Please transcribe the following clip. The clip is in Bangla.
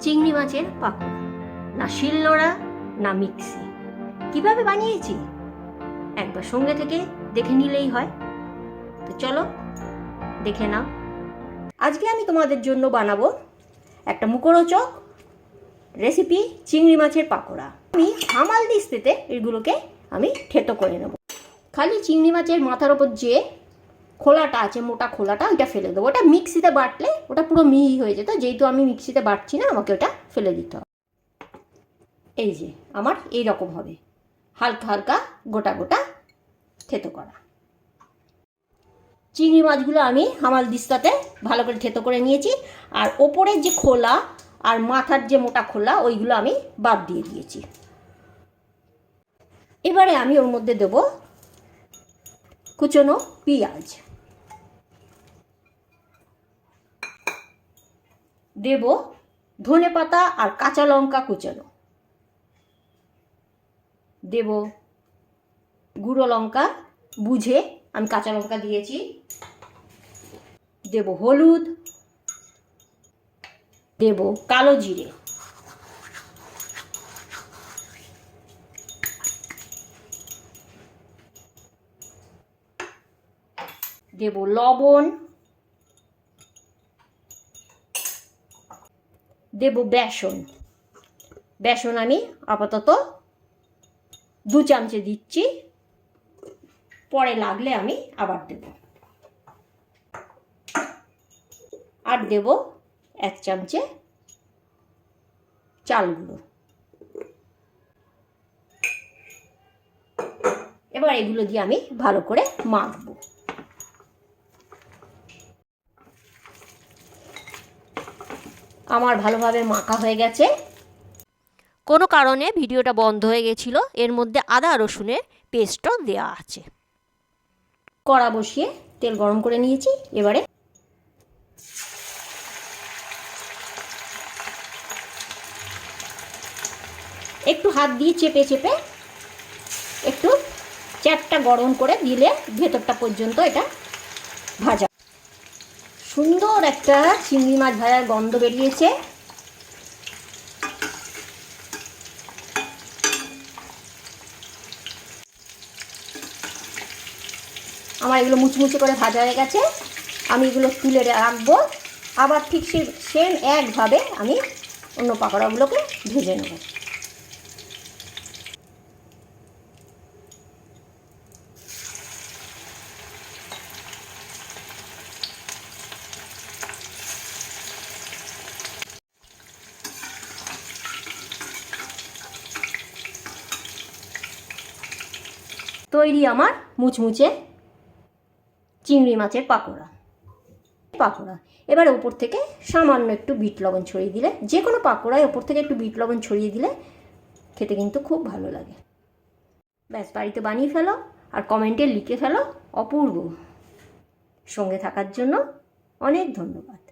চিংড়ি মাছের পাকোড়া। না শিলনোড়া, না মিক্সি। কীভাবে বানিয়েছি? একবার সঙ্গে থেকে দেখে নিলেই হয়। তো চলো, দেখে নাও। আজকে আমি তোমাদের জন্য বানাবো একটা মুখরোচক রেসিপি চিংড়ি মাছের পাকোড়া। আমি হামাল দিস্তিতে এগুলোকে আমি থেতো করে নেব। খালি চিংড়ি মাছের মাথার ওপর যে খোলাটা আছে, মোটা খোলাটা, ওইটা ফেলে দেবো। ওটা মিক্সিতে বাটলে ওটা পুরো মিহি হয়ে যেত, যেহেতু আমি মিক্সিতে বাটছি না, আমাকে ওটা ফেলে দিতে হবে। এই যে, আমার এই রকম হবে। হালকা হালকা গোটা গোটা থেতো করা। চিংড়ি মাছগুলো আমি হামাল দিস্তাতে ভালো করে থেতো করে নিয়েছি। আর ওপরের যে খোলা আর মাথার যে মোটা খোলা, ওইগুলো আমি বাদ দিয়ে দিয়েছি। এবারে আমি ওর মধ্যে দেব কুচনো পেঁয়াজ। দেব ধনে পাতা আর কাঁচা লঙ্কা কুচানো। দেব গুঁড়ো লঙ্কা, বুঝে আমি কাঁচা লঙ্কা দিয়েছি। দেব হলুদ। দেব কালো জিরে। দেব লবণ। দেব বেসন। বেসন আমি আপাতত দু চামচে দিচ্ছি। পরে লাগলে আমি আবার দেব। আর দেব এক চামচে চাল গুঁড়ো এবার এগুলো দিয়ে আমি ভালো করে মাখবো। আমার ভালোভাবে মাখা হয়ে গেছে। কোনো কারণে ভিডিওটা বন্ধ হয়ে গেছিল, এর মধ্যে আদা রসুনের পেস্টও দেওয়া আছে। কড়া বসিয়ে তেল গরম করে নিয়েছি, এবারে একটু হাত দিয়ে চেপে চেপে একটু চ্যাপটা গরম করে দিলে ভেতরটা পর্যন্ত এটা ভাজা সুন্দর একটা চিংড়ি মাছ ভাজার গন্ধ বেরিয়েছে। আমার এগুলো মুচমুচে করে ভাজা হয়ে গেছে। আমি এগুলো তুলে রাখব। আবার ঠিক সে সেম একভাবে আমি অন্য পাকোড়াগুলোকে ভেজে নেব। তৈরি আমার মুচমুচে চিংড়ি মাছের পাকোড়া। পাকোড়া। এবার ওপর থেকে সামান্য একটু বিট লবণ ছড়িয়ে দিলে, যে কোনো পাকোড়ায় ওপর থেকে একটু বিট লবণ ছড়িয়ে দিলে খেতে কিন্তু খুব ভালো লাগে। ব্যাস, বাড়িতে বানিয়ে ফেলো আর কমেন্টে লিখে ফেলো অপূর্ব। সঙ্গে থাকার জন্য অনেক ধন্যবাদ।